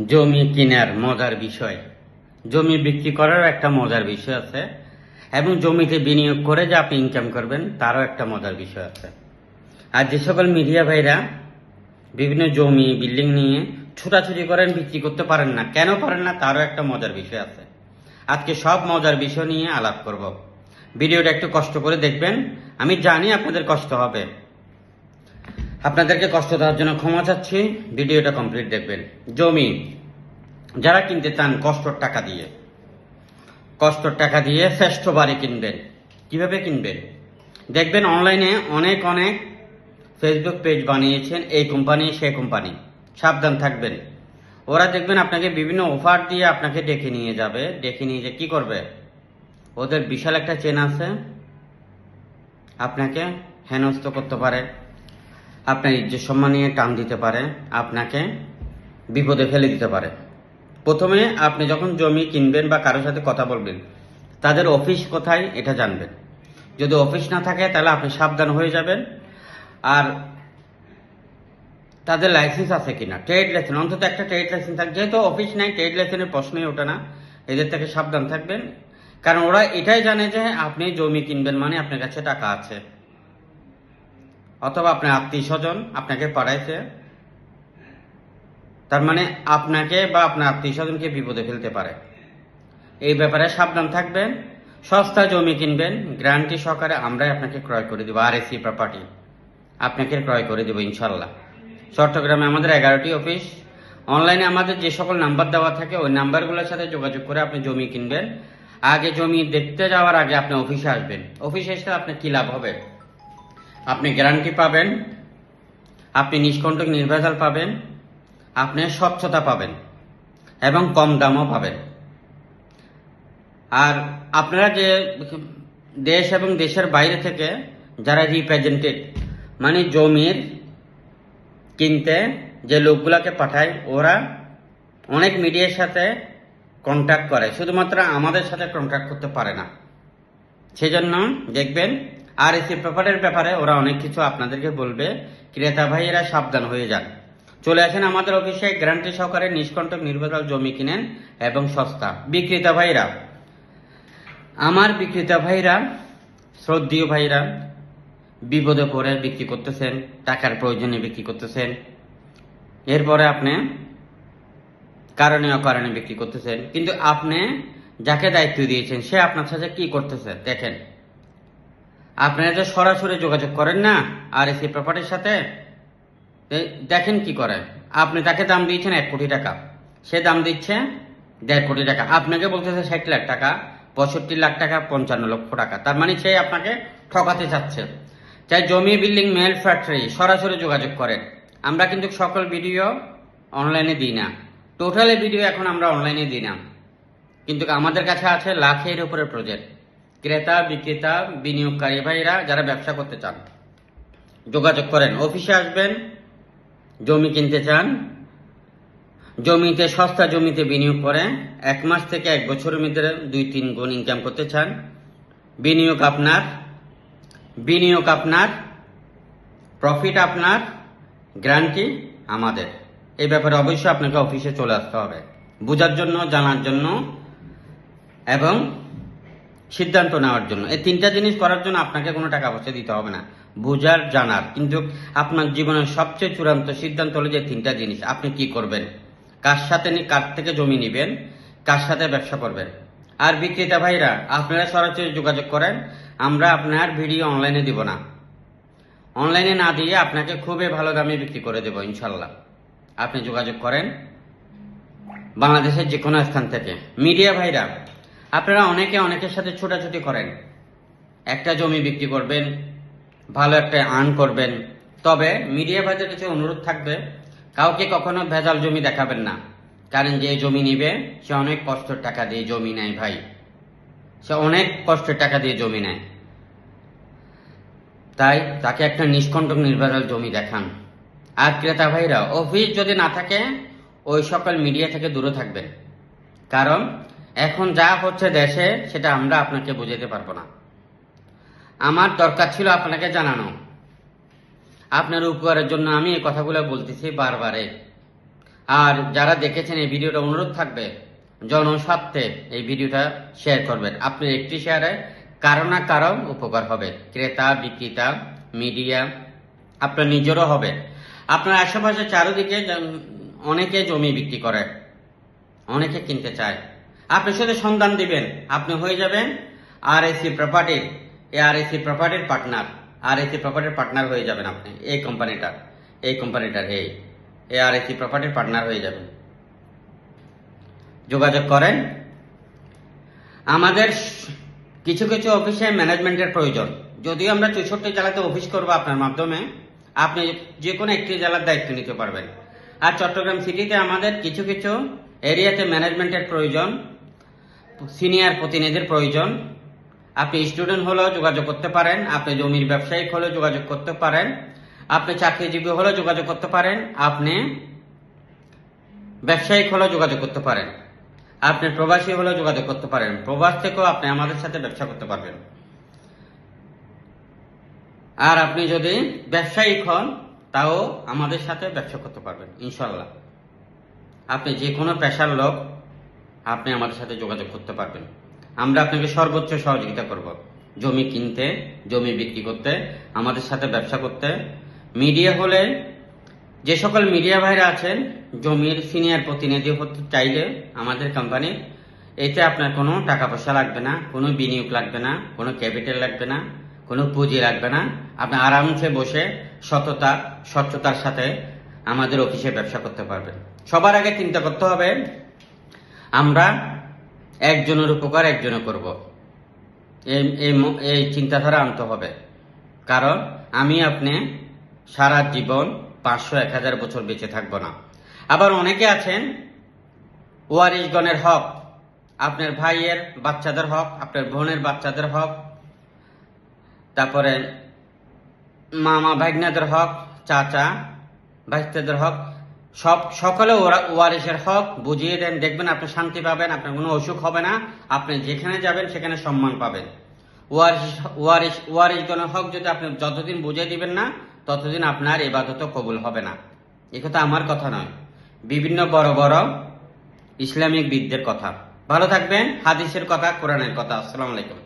জমি কেনার মজার বিষয়। জমি বিক্রি করারও একটা মজার বিষয় আছে এবং জমিতে বিনিয়োগ করে যে আপনি ইনকাম করবেন, তারও একটা মজার বিষয় আছে। আর যে সকল মিডিয়া ভাইরা বিভিন্ন জমি বিল্ডিং নিয়ে ছুটাছুটি করেন, বিক্রি করতে পারেন না, কেন পারেন না, তারও একটা মজার বিষয় আছে। আজকে সব মজার বিষয় নিয়ে আলাপ করব। ভিডিওটা একটু কষ্ট করে দেখবেন, আমি জানি আপনাদের কষ্ট হবে। আপনাদেরকে কষ্ট দেওয়ার জন্য ক্ষমা চাচ্ছি। ভিডিওটা কমপ্লিট দেখবেন। জমি, যারা কিনতে চান কষ্টর টাকা দিয়ে, কষ্টর টাকা দিয়ে শ্রেষ্ঠ বাড়ি কিনবেন। কীভাবে কিনবেন? দেখবেন অনলাইনে অনেক অনেক ফেসবুক পেজ বানিয়েছেন এই কোম্পানি সেই কোম্পানি সাবধান থাকবেন। ওরা দেখবেন আপনাকে বিভিন্ন অফার দিয়ে আপনাকে ডেকে নিয়ে যাবে। ডেকে নিয়ে যে কি করবে? ওদের বিশাল একটা চেন আছে। আপনাকে হেনস্থ করতে পারে। আপনার ইজ্জত সম্মান নিয়ে টান দিতে পারে, আপনাকে বিপদে ফেলে দিতে পারে। প্রথমে আপনি যখন জমি কিনবেন বা কারোর সাথে কথা বলবেন, তাদের অফিস কোথায় এটা জানবেন। যদি অফিস না থাকে, তাহলে আপনি সাবধান হয়ে যাবেন। আর তাদের লাইসেন্স আছে কিনা? ট্রেড লাইসেন্স অন্তত একটা ট্রেড লাইসেন্স থাকে। যেহেতু অফিস নাই ট্রেড লাইসেন্সের প্রশ্নই ওঠে না। এদের থেকে সাবধান থাকবেন। কারণ ওরা এটাই জানে যে আপনি জমি কিনবেন মানে আপনার কাছে টাকা আছে। অথবা আপনার আত্মীয় স্বজন আপনাকে পাঠাইছে তার মানে আপনাকে বা আপনার আত্মীয় স্বজনকে বিপদে ফেলতে পারে। এই ব্যাপারে সাবধান থাকবেন, সস্তা জমি কিনবেন গ্যারান্টি সহকারে আমরাই আপনাকে ক্রয় করে দেবো, আর এসি প্রপার্টি আপনাকে ক্রয় করে দেবো ইনশাল্লাহ। চট্টগ্রামে আমাদের এগারোটি অফিস। অনলাইনে আমাদের যে সকল নাম্বার দেওয়া থাকে, ওই নাম্বারগুলোর সাথে যোগাযোগ করে আপনি জমি কিনবেন। আগে জমি দেখতে যাওয়ার আগে আপনি অফিসে আসবেন। অফিসে এসে আপনার কী লাভ হবে? গ্যারান্টি পাবেন, আপনি নিষ্কণ্টক নির্ভেজাল পাবেন, আপনি স্বচ্ছতা পাবেন এবং কম দামও পাবেন। আর আপনারা যে দেশ এবং দেশের বাইরে থেকে যারা রিপ্রেজেন্টেড মানে জমির কিনতে যে লোকগুলাকে পাঠায়, ওরা অনেক মিডিয়ার সাথে কন্ট্যাক্ট করে, শুধুমাত্র আমাদের সাথে কন্ট্যাক্ট করতে পারে না। সেজন্য দেখবেন আর এসি পেপারের ব্যাপারে ওরা অনেক কিছু আপনাদেরকে বলবে। ক্রেতা ভাইয়েরা সাবধান হয়ে যান। চলে আসেন আমাদের অফিসে গ্যারান্টি সহকারে নিষ্কণ্টক নির্ভেজাল জমি কিনেন এবং সস্তা। বিক্রেতা ভাইরা, আমার বিক্রেতা ভাইরা, শ্রদ্ধীয় ভাইরা, বিপদে পড়ে বিক্রি করতেছেন, টাকার প্রয়োজনে বিক্রি করতেছেন। এরপরে আপনি কারণে অকারণে বিক্রি করতেছেন। কিন্তু আপনি যাকে দায়িত্ব দিয়েছেন, সে আপনার সাথে কি করতেছে? দেখেন। আপনারা যে সরাসরি যোগাযোগ করেন না আর এসি প্রপার্টির সাথে দেখেন কি করে। আপনি তাকে দাম দিয়েছেন এক কোটি টাকা। সে দাম দিচ্ছে দেড় কোটি টাকা। আপনাকে বলতেছে ষাট লাখ টাকা, পঁয়ষট্টি লাখ টাকা, পঞ্চান্ন লক্ষ টাকা। তার মানে সে আপনাকে ঠকাতে চাচ্ছে। চাই জমি, বিল্ডিং, মেল, ফ্যাক্টরি সরাসরি যোগাযোগ করেন। আমরা কিন্তু সকল ভিডিও অনলাইনে দিই না। টোটালি ভিডিও এখন আমরা অনলাইনে দিই না। কিন্তু আমাদের কাছে আছে লাখের উপরে প্রজেক্ট ক্রেতা, বিক্রেতা, বিনিয়োগকারী ভাইরা যারা ব্যবসা করতে চান, যোগাযোগ করেন। অফিসে আসবেন, জমি কিনতে চান, জমিতে, সস্তা জমিতে বিনিয়োগ করে, এক মাস থেকে এক বছরের মধ্যে দুই তিন গুণ ইনকাম করতে চান। বিনিয়োগ আপনার বিনিয়োগ আপনার প্রফিট আপনার গ্যারান্টি আমাদের। এই ব্যাপারে অবশ্যই আপনাকে অফিসে চলে আসতে হবে। বোঝার জন্য, জানার জন্য এবং সিদ্ধান্ত নেওয়ার জন্য। এই তিনটা জিনিস করার জন্য আপনাকে কোনো টাকা পয়সা দিতে হবে না। বোঝার, জানার। কিন্তু আপনার জীবনের সবচেয়ে চূড়ান্ত সিদ্ধান্ত হলো যে তিনটা জিনিস। আপনি কি করবেন? কার সাথে কার থেকে জমি নেবেন? কার সাথে ব্যবসা করবেন? আর বিক্রেতা ভাইরা, আপনারা সরাসরি যোগাযোগ করেন। আমরা আপনার ভিডিও অনলাইনে দিব না। অনলাইনে না দিয়ে আপনাকে খুবই ভালো দামে বিক্রি করে দেবো, ইনশাল্লাহ। আপনি যোগাযোগ করেন বাংলাদেশের যে কোনো স্থান থেকে। মিডিয়া ভাইরা আপনারা অনেকে অনেকের সাথে ছোটাছুটি করেন। একটা জমি বিক্রি করবেন, ভালো একটা আর্ন করবেন। তবে মিডিয়া ভাইদের কিছু অনুরোধ থাকবে, কাউকে কখনো ভেজাল জমি দেখাবেন না। কারণ যে জমি নিবে, সে অনেক কষ্টের টাকা দিয়ে জমি নেয় ভাই। সে অনেক কষ্টের টাকা দিয়ে জমি নেয়। তাই তাকে একটা নিষ্কণ্টক নির্ভেজাল জমি দেখান। আর ক্রেতা ভাইরা, অফিস যদি না থাকে, ওই সকল মিডিয়া থেকে দূরে থাকবেন। কারণ এখন যা হচ্ছে দেশে, সেটা আমরা আপনাকে বোঝাতে পারব না। আমার দরকার ছিল আপনাকে জানানো। আপনার উপকারের জন্য আমি এই কথাগুলো বলতেছি বারবারে। আর যারা দেখেছেন এই ভিডিওটা, অনুরোধ থাকবে, জনস্বার্থে এই ভিডিওটা শেয়ার করবেন। আপনি একটি শেয়ারে কারও না কারও উপকার হবে। ক্রেতা, বিক্রেতা মিডিয়া আপনার নিজেরও হবে। আপনার আশেপাশে চারিদিকে অনেকে জমি বিক্রি করে, অনেকে কিনতে চায়। আপনি শুধু সন্ধান দিবেন। আপনি হয়ে যাবেন আর এসি প্রপার্টির আর এসি প্রপার্টির পার্টনার আর এসি প্রপার্টির পার্টনার হয়ে যাবেন আপনি। এই কোম্পানিটার এই কোম্পানিটার এই। এই আর এসি প্রপার্টির পার্টনার হয়ে যাবেন। যোগাযোগ করেন। আমাদের কিছু কিছু অফিসে ম্যানেজমেন্টের প্রয়োজন। যদিও আমরা চৌষট্টি জেলাতে অফিস করব আপনার মাধ্যমে, আপনি যে কোনো একটি জেলার দায়িত্ব নিতে পারবেন। আর চট্টগ্রাম সিটিতে আমাদের কিছু কিছু এরিয়াতে ম্যানেজমেন্টের প্রয়োজন। সিনিয়র প্রতিনিধির প্রয়োজন। আপনি স্টুডেন্ট হলেও যোগাযোগ করতে পারেন। আপনি জমির ব্যবসায়িক হলেও যোগাযোগ করতে পারেন। আপনি চাকরিজীবী হলেও যোগাযোগ করতে পারেন। আপনি ব্যবসায়িক হলেও যোগাযোগ করতে পারেন। আপনি প্রবাসী হলেও যোগাযোগ করতে পারেন। প্রবাস থেকেও আপনি আমাদের সাথে ব্যবসা করতে পারবেন। আর আপনি যদি ব্যবসায়িক হন, তাও আমাদের সাথে ব্যবসা করতে পারবেন ইনশাল্লাহ আপনি যে কোনো পেশার লোক আপনি আমাদের সাথে যোগাযোগ করতে পারবেন। আমরা আপনাকে সর্বোচ্চ সহযোগিতা করব। জমি কিনতে, জমি বিক্রি করতে, আমাদের সাথে ব্যবসা করতে। মিডিয়া হলে যে সকল মিডিয়া ভাইরা আছেন, জমির সিনিয়র প্রতিনিধি হতে চাইলে আমাদের কোম্পানি এতে আপনার কোনো টাকা পয়সা লাগবে না, কোনো বিনিয়োগ লাগবে না, কোনো ক্যাপিটাল লাগবে না, কোনো পুঁজি লাগবে না। আপনি আরামসে বসে সততা, স্বচ্ছতার সাথে আমাদের অফিসে ব্যবসা করতে পারবেন। সবার আগে চিন্তা করতে হবে আমরা একজনের উপকার একজনে করব। এই এই চিন্তাধারা আনতে হবে। কারণ আমি আপনি সারা জীবন পাঁচশো এক হাজার বছর বেঁচে থাকব না। আবার অনেকে আছেন, ওয়ারিশগণের হক, আপনার ভাইয়ের বাচ্চাদের হক, আপনার বোনের বাচ্চাদের হক, তারপরে মামা ভাগ্নাদের হক, চাচা ভাইস্তাদের হক সব সকলে ওয়ারিশের হক, বুঝিয়ে দেন, দেখবেন আপনি শান্তি পাবেন, আপনার কোনো অসুখ হবে না, আপনি যেখানে যাবেন সেখানে সম্মান পাবেন। ওয়ারিশ ওয়ারিশ ওয়ারিশগণের হক যদি আপনি যতদিন বুঝিয়ে দিবেন না, ততদিন আপনার এবাদত কবুল হবে না। কথা আমার কথা নয়, বিভিন্ন বড় বড় ইসলামিক বিদদের কথা। ভালো থাকবেন, হাদিসের কথা, কোরআনের কথা। আসসালামু আলাইকুম।